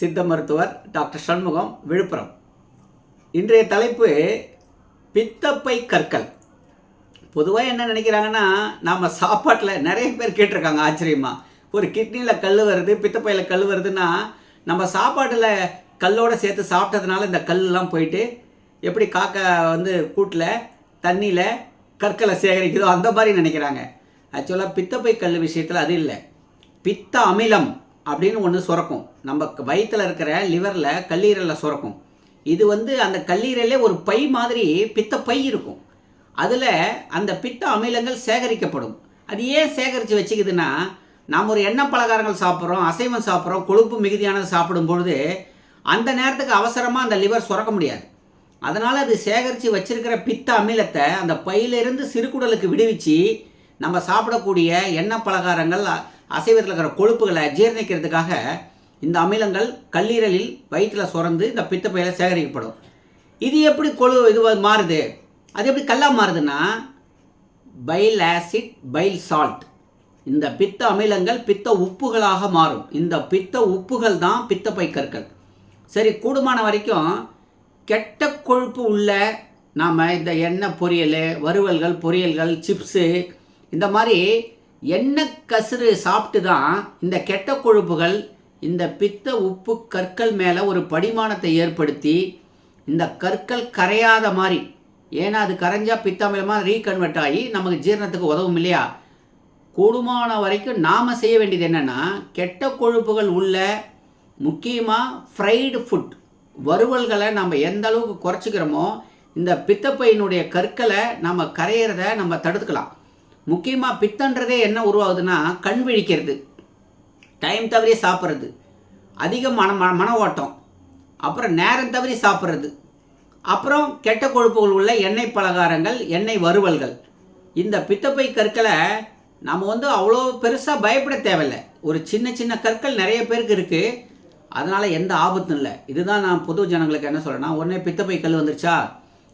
சித்த மருத்துவர் டாக்டர் சண்முகம் விழுப்புரம். இன்றைய தலைப்பு பித்தப்பை கற்கள். பொதுவாக என்ன நினைக்கிறாங்கன்னா நாம் சாப்பாட்டில் நிறைய பேர் கேட்டிருக்காங்க ஆச்சரியமாக ஒரு கிட்னியில் கல் வருது பித்தப்பையில் கல் வருதுன்னா நம்ம சாப்பாட்டில் கல்லோடு சேர்த்து சாப்பிட்டதுனால இந்த கல்லாம் போயிட்டு எப்படி காக்கா வந்து கூட்டில் தண்ணியில் கற்களை சேகரிக்குதோ அந்த மாதிரி நினைக்கிறாங்க. ஆக்சுவலாக பித்தப்பை கல் விஷயத்தில் அது இல்லை. பித்த அமிலம். அப்படின்னு ஒன்று சுரக்கும். நம்ம வயிற்றில் இருக்கிற லிவரில் கல்லீரலில் சுரக்கும். இது வந்து அந்த கல்லீரலே ஒரு பை மாதிரி பித்த பை இருக்கும். அதில் அந்த பித்த அமிலங்கள் சேகரிக்கப்படும். அது ஏன் சேகரித்து வச்சுக்குதுன்னா நாம் ஒரு எண்ணெய் பலகாரங்கள் சாப்பிட்றோம் அசைவம் சாப்பிட்றோம் கொழுப்பு மிகுதியானது சாப்பிடும் பொழுது அந்த நேரத்துக்கு அவசரமாக அந்த லிவர் சுரக்க முடியாது. அதனால் அது சேகரித்து வச்சிருக்கிற பித்த அமிலத்தை அந்த பையிலிருந்து சிறுகுடலுக்கு விடுவிச்சு நம்ம சாப்பிடக்கூடிய எண்ணெய் பலகாரங்கள் அசைவத்தில் இருக்கிற கொழுப்புகளை ஜீரணிக்கிறதுக்காக இந்த அமிலங்கள் கல்லீரலில் வயிற்றில் சுரந்து இந்த பித்தப்பையில் சேகரிக்கப்படும். இது எப்படி கொழு இது மாறுது? அது எப்படி கல்லாக மாறுதுன்னா பைல் ஆசிட் பைல் சால்ட் இந்த பித்த அமிலங்கள் பித்த உப்புகளாக மாறும். இந்த பித்த உப்புகள் தான் பித்தப்பை கற்கள் சரி கூடுமான வரைக்கும் கெட்ட கொழுப்பு உள்ள நாம் இந்த எண்ணெய் பொரியல் வறுவல்கள் பொரியல்கள் சிப்ஸு இந்த மாதிரி எண்ணெய் கசுறு சாப்பிட்டு தான் இந்த கெட்ட கொழுப்புகள் இந்த பித்த உப்பு கற்கள் மேலே ஒரு படிமானத்தை ஏற்படுத்தி இந்த கற்கள் கரையாத மாதிரி ஏன்னா அது கரைஞ்சால் பித்தாமலமாக ரீகன்வெர்ட் ஆகி நமக்கு ஜீரணத்துக்கு உதவும் இல்லையா? கூடுமான வரைக்கும் நாம் செய்ய வேண்டியது என்னென்னா கெட்ட கொழுப்புகள் உள்ள முக்கியமாக ஃப்ரைடு ஃபுட் வறுவல்களை நம்ம எந்த அளவுக்கு குறைச்சிக்கிறோமோ இந்த பித்தப்பையினுடைய கற்களை நம்ம கரையிறத நம்ம தடுத்துக்கலாம். முக்கியமாக பித்தன்றதே என்ன உருவாகுதுன்னா கண் விழிக்கிறது. டைம் தவறி சாப்பிட்றது. அதிக மன மன மன ஓட்டம். அப்புறம் நேரம் தவறி சாப்பிட்றது. அப்புறம் கெட்ட கொழுப்புகள் உள்ள எண்ணெய் பலகாரங்கள் எண்ணெய் வறுவல்கள். இந்த பித்தப்பை கற்களை நம்ம வந்து அவ்வளோ பெருசாக பயப்பட தேவையில்ல. ஒரு சின்ன சின்ன கற்கள் நிறைய பேருக்கு இருக்குது அதனால் எந்த ஆபத்தும் இல்லை. இதுதான் நான் பொது ஜனங்களுக்கு என்ன சொல்கிறேன்னா உடனே பித்தப்பை கல் வந்துருச்சா?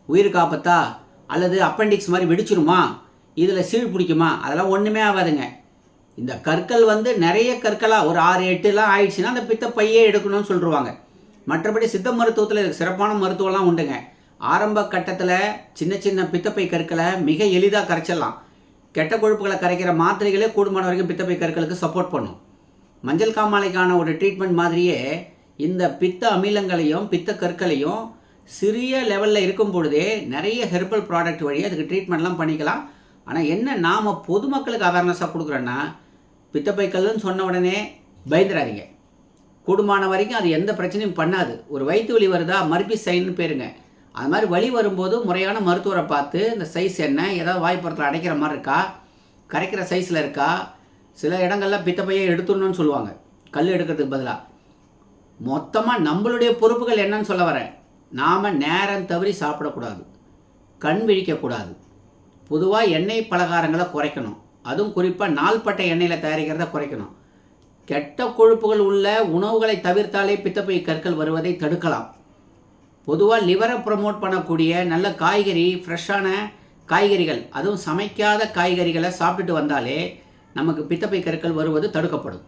உயிருக்கு ஆபத்தா அல்லது அப்பெண்டிக்ஸ் மாதிரி வெடிச்சிருமா? இதில் சீழ் பிடிக்குமா? அதெல்லாம் ஒன்றுமே ஆகாதுங்க. இந்த கற்கள் வந்து நிறைய கற்களாக ஒரு ஆறு எட்டுலாம் ஆயிடுச்சுன்னா அந்த பித்தப்பையே எடுக்கணும்னு சொல்லிடுவாங்க மற்றபடி சித்த மருத்துவத்தில் இதுக்கு சிறப்பான மருத்துவம்லாம் உண்டுங்க. ஆரம்ப கட்டத்தில் சின்ன சின்ன பித்தப்பை கற்களை மிக எளிதாக கரைச்சிடலாம். கெட்ட கொழுப்புகளை கரைக்கிற மாத்திரைகளே கூடுமான வரைக்கும் பித்தப்பை கற்களுக்கு சப்போர்ட் பண்ணும். மஞ்சள் காமாலைக்கான ஒரு ட்ரீட்மெண்ட் மாதிரியே இந்த பித்த அமிலங்களையும் பித்த கற்களையும் சிறிய லெவலில் இருக்கும் பொழுதே நிறைய ஹெர்பல் ப்ராடக்ட் வழியாக அதுக்கு ட்ரீட்மெண்ட்லாம் பண்ணிக்கலாம். ஆனால் என்ன நாம் பொதுமக்களுக்கு அவேர்னஸாக கொடுக்குறோன்னா பித்தப்பை கல்லுன்னு சொன்ன உடனே பயந்துடாதீங்க கூடுமான வரைக்கும் அது எந்த பிரச்சனையும் பண்ணாது. ஒரு வயிற்று வலி வருதா மறுபடி சைன்னு பேருங்க. அது மாதிரி வலி வரும்போது முறையான மருத்துவரை பார்த்து இந்த சைஸ் என்ன ஏதாவது வாய்ப்புறத்தில் அடைக்கிற மாதிரி இருக்கா கரைக்கிற சைஸில் இருக்கா சில இடங்களில் பித்தப்பையை எடுத்துடணும்னு சொல்லுவாங்க. கல் எடுக்கிறதுக்கு பதிலாக மொத்தமாக நம்மளுடைய பொறுப்புகள் என்னன்னு சொல்ல வரேன். நாம் நேரம் தவறி சாப்பிடக்கூடாது. கண் விழிக்கக்கூடாது. பொதுவாக எண்ணெய் பலகாரங்களை குறைக்கணும். அதுவும் குறிப்பாக நாள்பட்ட எண்ணெயில் தயாரிக்கிறத குறைக்கணும். கெட்ட கொழுப்புகள் உள்ள உணவுகளை தவிர்த்தாலே பித்தப்பை கற்கள் வருவதை தடுக்கலாம். பொதுவாக லிவரை ப்ரமோட் பண்ணக்கூடிய நல்ல காய்கறி ஃப்ரெஷ்ஷான காய்கறிகள் அதுவும் சமைக்காத காய்கறிகளை சாப்பிட்டுட்டு வந்தாலே நமக்கு பித்தப்பை கற்கள் வருவது தடுக்கப்படும்.